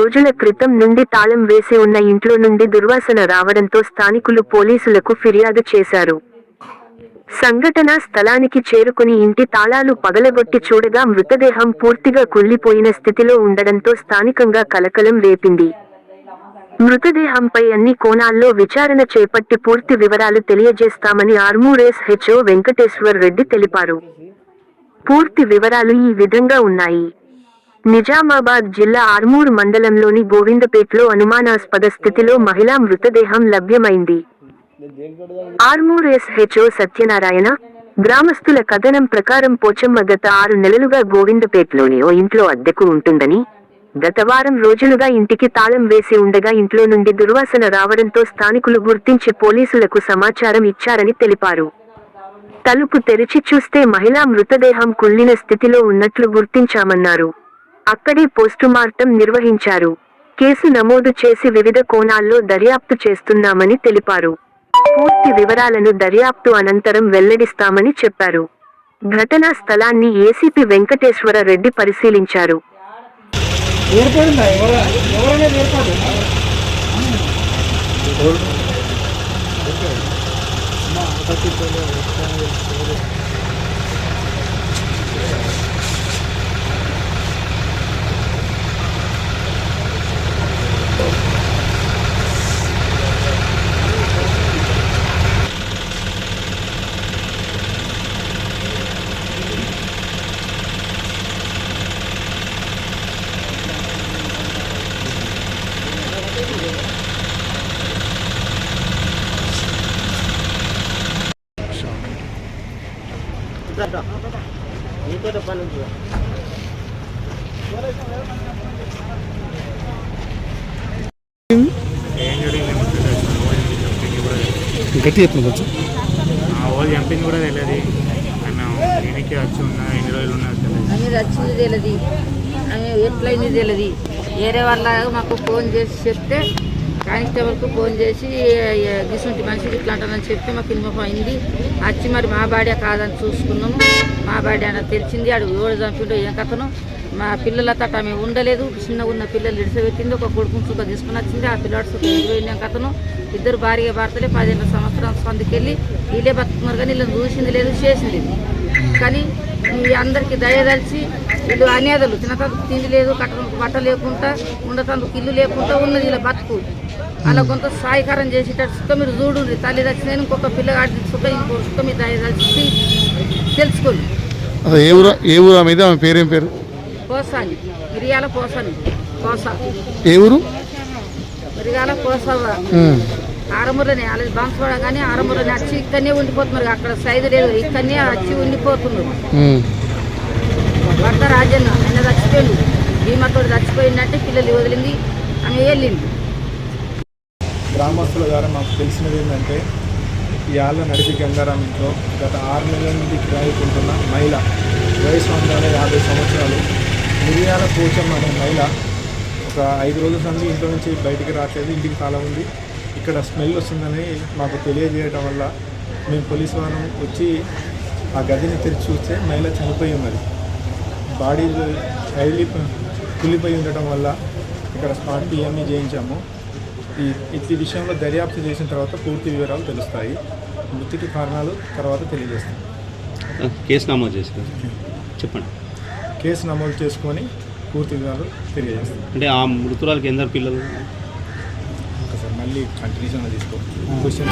రోజుల క్రితం నుండి తాళం వేసి ఉన్న ఇంట్లో నుండి దుర్వాసన రావడంతో స్థానికులు పోలీసులకు ఫిర్యాదు చేశారు. సంఘటన స్థలానికి చేరుకుని ఇంటి తాళాలు పగలగొట్టి చూడగా మృతదేహం పూర్తిగా కుళ్ళిపోయిన స్థితిలో ఉండడంతో స్థానికంగా కలకలం రేపింది. మృతదేహంపై అన్ని కోణాల్లో విచారణ చేపట్టి పూర్తి వివరాలు తెలియజేస్తామని ఆర్మూరేస్ హెచ్ఓ వెంకటేశ్వర్ రెడ్డి తెలిపారు. పూర్తి వివరాలు ఈ విధంగా ఉన్నాయి. నిజామాబాద్ జిల్లా ఆర్మూర్ మండలంలోని గోవిందపేట్లో అనుమానాస్పద స్థితిలో మహిళా మృతదేహం లభ్యమైంది. ఆర్మూర్ ఎస్హెచ్ఓ సత్యనారాయణ గ్రామస్తుల కథనం ప్రకారం పోచమ్మ గత ఆరు నెలలుగా గోవిందపేట్లోని ఓ ఇంట్లో అద్దెకు ఉంటుందని గత వారం రోజులుగా ఇంటికి తాళం వేసి ఉండగా ఇంట్లో నుండి దుర్వాసన రావడంతో స్థానికులు గుర్తించి పోలీసులకు సమాచారం ఇచ్చారని తెలిపారు. తలుపు తెరిచి చూస్తే మహిళా మృతదేహం కుళ్ళిన స్థితిలో ఉన్నట్లు గుర్తించామన్నారు. అక్కడే పోస్టుమార్టం నిర్వహించారు. కేసు నమోదు చేసి వివిధ కోణాల్లో దర్యాప్తు చేస్తున్నామని తెలిపారు. పూర్తి వివరాలను దర్యాప్తు అనంతరం వెల్లడిస్తామని చెప్పారు. ఘటనా స్థలాన్ని ఏసీపీ వెంకటేశ్వర రెడ్డి పరిశీలించారు. ఏర్పడిందా? ఏర్పడు నీతో పని ఉంది. గట్టి చెప్పిన కొంచెం. వాళ్ళు చంపింది కూడా తెలియదు. ఆమె దీనికి వచ్చి ఉన్నా ఎన్ని రోజులు ఉన్నా తెలియదు. ఆమె వచ్చింది తెలియదు. ఆమె ఎట్లయింది తెలియదు. వేరే వాళ్ళ మాకు ఫోన్ చేసి చెప్తే కానిస్టేబుల్కు ఫోన్ చేసి గిసుంటి మనిషికి ఇట్లా అంటానని చెప్తే మాకు ఇన్ఫామ్ అయింది వచ్చి మరి మా బాడీ కాదని చూసుకున్నాము. మా బాడీ అని తెలిసింది అడుగు ఎవడు చంపిండో ఏం కథను. మా పిల్లలతో ఆమె ఉండలేదు. చిన్న ఉన్న పిల్లలు ఇడిసబెట్టింది ఒక కొడుకుని సుఖ తీసుకుని వచ్చింది. ఆ పిల్లాడు సుఖ కథను. ఇద్దరు భార్య భర్తలే పదిహేను సంవత్సరాల సందుకెళ్ళి వీళ్ళే బతుకున్నారు కానీ వీళ్ళని చూసింది లేదు చేసింది కానీ ఈ అందరికి దయదలిచి వీళ్ళు అనేదలు తినతందుకు తిండి లేదు కట్ట బట్ట లేకుండా ఉండతందుకు ఇల్లు లేకుండా ఉన్నది ఇలా బతుకు. అలా కొంత సాయకారం చేసేటట్టు సుఖం మీరు చూడండి తల్లి దచ్చిన ఇంకొక పిల్లగాడి సుఖ ఇంకో సుఖం మీరు దయదలిచి తెలుసుకోండి. ఏ ఊరు ఏ ఊరు ఆమె ఆమె పేరేం పేరు? పోసాని. మిరియాల పోసాని. పోసా. ఏ ఊరు? మిరియాల పోసవ. ఉమ్. ఆరమూరనే అలాగే బాన్స్వాడ కానీ ఆరమూరనే వచ్చి ఇక్కడనే ఉండిపోతున్నారు. అక్కడ సైజు లేదు ఇక్కడనే వచ్చి ఉండిపోతున్నారు. భర్త రాజన్న ఆయన చచ్చిపోయింది భీమాతో చచ్చిపోయిందంటే పిల్లలు వదిలింది. ఆమె వెళ్ళింది. గ్రామస్తుల ద్వారా మాకు తెలిసినది ఏంటంటే ఈ నడిపి గంగారాం ఇంట్లో గత ఆరు నెలల నుండి కిరాయికుంటున్న మహిళ వయసు వందల యాభై సంవత్సరాలు మిరియాల పోచమ్మ అనే మహిళ ఒక ఐదు రోజుల నుండి ఇంట్లో నుంచి బయటికి రావట్లేదు ఇంటికి కాలం ఉంది. ఇక్కడ స్మెల్ వస్తుందని మాకు తెలియజేయడం వల్ల మేము పోలీసు వారం వచ్చి ఆ గదిని తెరిచి చూస్తే మహిళ చనిపోయి ఉన్నది. బాడీ హైలీ కులిపోయి ఉండటం వల్ల ఇక్కడ స్పాట్ పిఎంఈ చేయించాము. ఈ విషయంలో దర్యాప్తు చేసిన తర్వాత పూర్తి వివరాలు తెలుస్తాయి. మృతికి కారణాలు తర్వాత తెలియజేస్తాం. కేసు నమోదు చేశారు. చెప్పండి. కేసు నమోదు చేసుకొని పూర్తి వివరాలు తెలియజేస్తాం. అంటే ఆ మృతురాలకి ఎందరు పిల్లలు? ఒకసారి మళ్ళీ కంటిన్యూషన్గా తీసుకో క్వశ్చన్